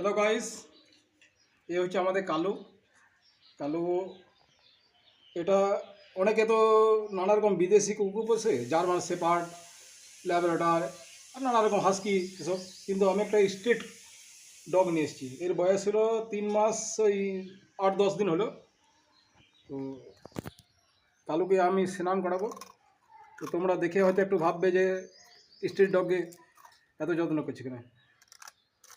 Hello guys এ হচ্ছে আমাদের কালু। কালু, এটা অনেকে তো নানা রকম বিদেশি কুকুর পোষে, জার্মান সেপার্ড ল্যাবরেটার, আর নানা রকম হাস্কি এসব। কিন্তু আমি একটা স্ট্রিট ডগ নিয়ে এসেছি। এর বয়স হলো তিন মাস, ওই আট, দশ দিন হলো। তো কালুকে আমি স্নান করাবো। তো তোমরা দেখে হয়তো একটু ভাববে যে স্ট্রিট ডগকে এত যত্ন করছে কিনা।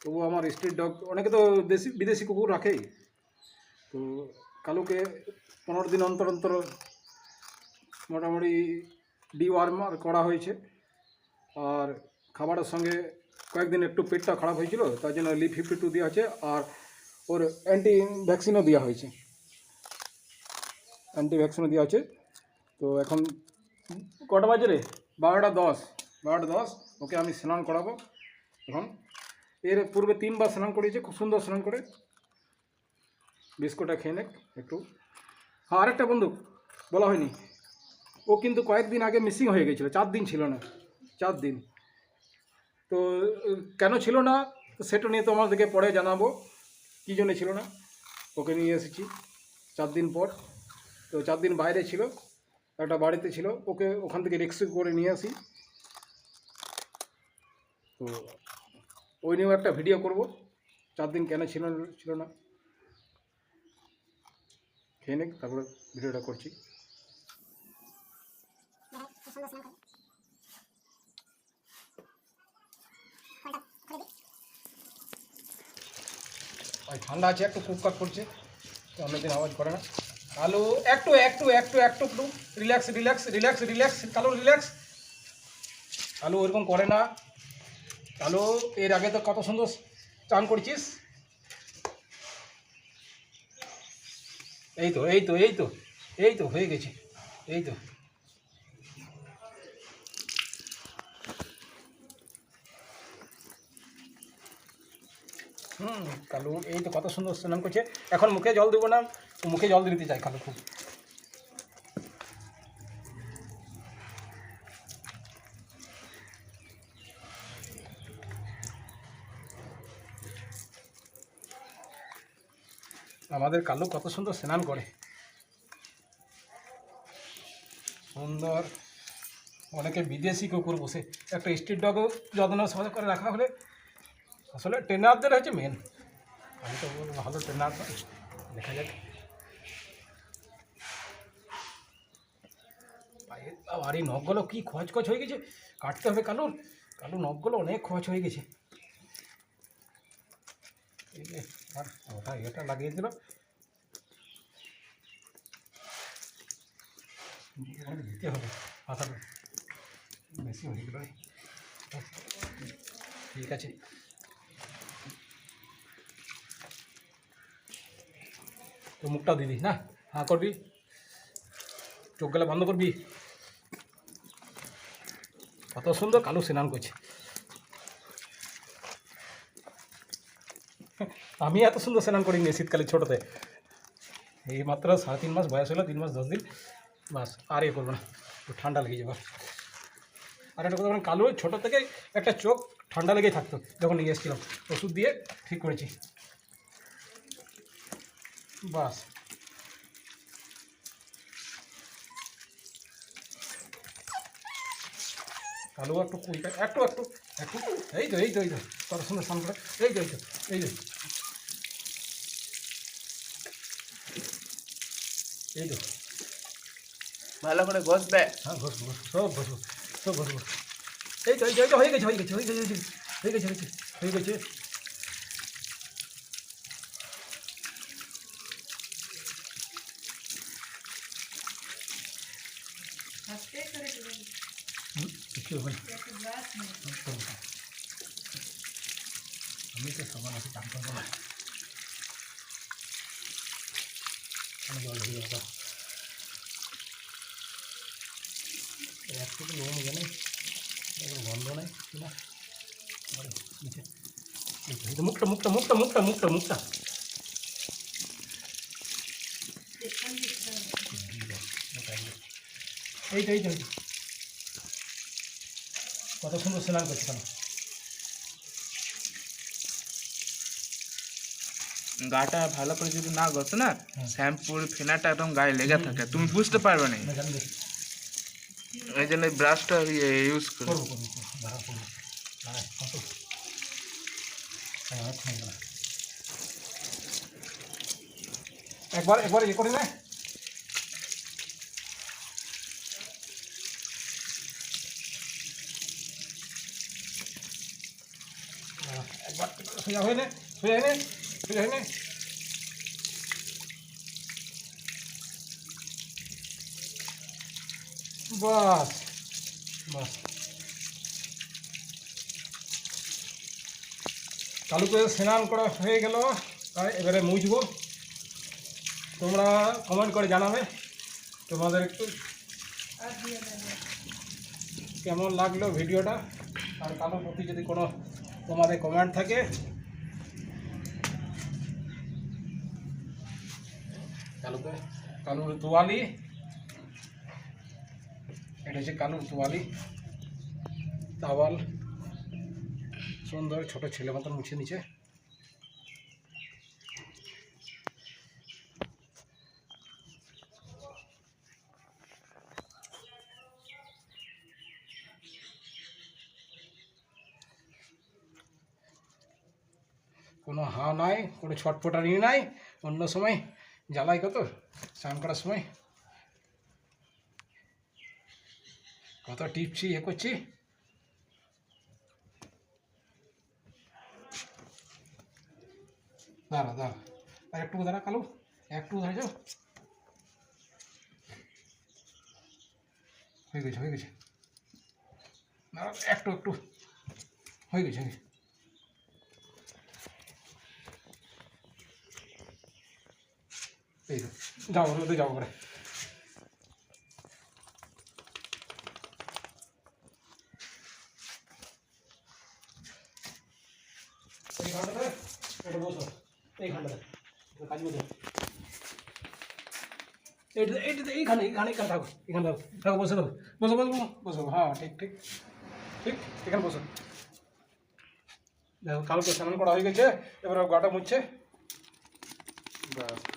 তবু আমার স্ট্রিট ডগ অনেকে তো দেশি, বিদেশি কুকুর রাখেই। তো কালুকে পনেরো দিন অন্তর অন্তর মোটামুটি ডিওয়ার্মার করা হয়েছে। আর খাবারের সঙ্গে কয়েকদিন একটু পেটটা খারাপ হয়েছিল, তার জন্য লি ফিফটি টু দেওয়া হয়েছে আর ওর অ্যান্টি ভ্যাকসিনও দেওয়া হয়েছে। অ্যান্টি ভ্যাকসিনও দেওয়া আছে তো এখন কটা বাজে রে? বারোটা দশ। বারোটা দশ, ওকে আমি স্নান করাবো। এখন এর পূর্বে তিনবার স্নান করিয়েছে, খুব সুন্দর স্নান করে। বিস্কুটটা খেয়ে নেক একটু। হ্যাঁ আরেকটা বন্ধু, বলা হয়নি। ও কিন্তু কয়েকদিন আগে মিসিং হয়ে গেছিল, চার দিন ছিল না, চার দিন। তো, কেন ছিল না, সেটা নিয়ে তোমাদেরকে পরে জানাব, কী জন্য ছিল না, ওকে নিয়ে এসেছি চার দিন পর। তো চার দিন বাইরে ছিল, একটা বাড়িতে ছিল, ওকে ওখান থেকে রেস্কিউ করে নিয়ে আসি। তো ওই নিয়েও একটা ভিডিও করব। চার দিন কেন ছিল ছিল না। খেয়ে নে তারপরে ভিডিওটা করছি। ঠান্ডা আছে, একটু কুককাট করছে অনেকদিন আওয়াজ করে না। কালো, একটু একটু একটু একটু একটু। রিল্যাক্স রিল্যাক্স রিল্যাক্স রিল্যাক্স, কালো রিল্যাক্স। কালো ওরকম করে না। কালো এর আগে তো কত সুন্দর চান করছিস? এই তো এই তো এই তো এই তো, হয়ে গেছে, এই তো। হুম, কালু, এই তো কত সুন্দর স্নান করছে। এখন মুখে জল দেবো না, মুখে জল দিতে চাই, কালু, খুব। আমাদের কালু কত সুন্দর স্নান করে। সুন্দর। অনেকে বিদেশি কুকুর বসে একটা স্ট্রিট ডগও যত্ন করে রাখা হলে আসলে ট্রেনারদের হচ্ছে মেন আমি তো বলব ভালো ট্রেনার দেখা যাক। আর এই নখগুলো কী খচ খচ হয়ে গেছে। কাটতে হবে কালুর। কালুর নখগুলো অনেক খচ হয়ে গেছে এই যে, আর ওটা এটা লাগিয়ে দিল দিতে হবে মাথাটা বেশি হয়ে গেল। ঠিক আছে। তো মুখটাও দিবি না? হ্যাঁ করবি? চোখ গেলে বন্ধ করবি? কত সুন্দর কালো স্নান করছে। আমি এত সুন্দর স্নান করিনি শীতকালে ছোটোতে। এই মাত্র সাড়ে তিন মাস বয়স হলো, তিন মাস দশ দিন। বাস, আর এ করব না। ঠান্ডা লেগে যাবে। আর একটা কথা কালো ছোটো থেকে একটা চোখ ঠান্ডা লেগেই থাকতো যখন নিয়ে এসেছিলাম। ওষুধ দিয়ে ঠিক করেছি। বাস। কালো একটু কুইটা একটু একটু একটু। এই তো এই তো এই তো। কত সুন্দর স্নান করে। এই তো এই তো এই তো। এই তো ভালো করে ঘষবে হ্যাঁ ঘষ ঘষ সব ঘষ সব ঘষ ঘষ এই তো এই তো হয়ে গেছে হয়ে গেছে হয়ে গেছে হয়ে গেছে হয়ে গেছে হয়ে গেছে। আমি তো সমান আছে চান করব না আমি জল ঢেলে দেবো একটু লোম জানি গন্ধ নাই না আরে, নিচে। এই তো, এই তো, মুখটা মুখটা মুখটা মুখটা মুখটা মুখটা এই তো এই তো এই তো। কত সুন্দর স্নান করছে কেন গাটা ভালো করে যদি না ঘষে না হুম। শ্যাম্পুর ফেনাটা একদম গায়ে লেগে থাকে তুমি বুঝতে পারবে না। আমি জানি দেখি এই জন্য ব্রাশটা ইউজ করি। করব করব করব, দাঁড়া করব। দাঁড়া কত হ্যাঁ, অনেকক্ষণ হয়ে গেল। একবার একবার ইয়ে করি না। দাঁড়া, একবার সোজা হয়ে নে সোজা হয়ে নে সোজা হয়ে নে। বাস বাস। চালু করে স্নান করা হয়ে গেল, তাই এবারে মুছবো। তোমরা কমেন্ট করে জানাবে, তোমাদের একটু কেমন লাগল ভিডিওটা, আর কারোর প্রতি যদি কোনো তোমাদের কমেন্ট থাকে কালু কালুর তোয়ালি। এটা হচ্ছে কালুর তোয়ালি। তাওয়াল। সুন্দর ছোট ছেলে মতন মুছে নিচে কোনো হা নাই, কোনো ছটফটানি নাই, অন্য সময় জ্বালাই কত? স্নান করার সময়? কত টিপছি, এ করছি? দাঁড়া দাঁড়া। আর একটু দাঁড়া, কালু। একটু দাঁড়া যাও। হয়ে গেছে হয়ে গেছে। দাঁড়া, একটু একটু। হয়ে গেছে হয়ে গেছে। এই তো যাও করে এই ঘন্টাতে এটা বসো এই কাজ এইখানে এখানে বসো বসো, বসো হ্যাঁ ঠিক ঠিক ঠিক এখানে বসো। দেখো কালকে স্নান করা হয়ে গেছে এবার গাটা মুছছে। ব্যাস।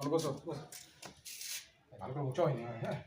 ভালো বসো ভালো করে মুছা হয়নি হ্যাঁ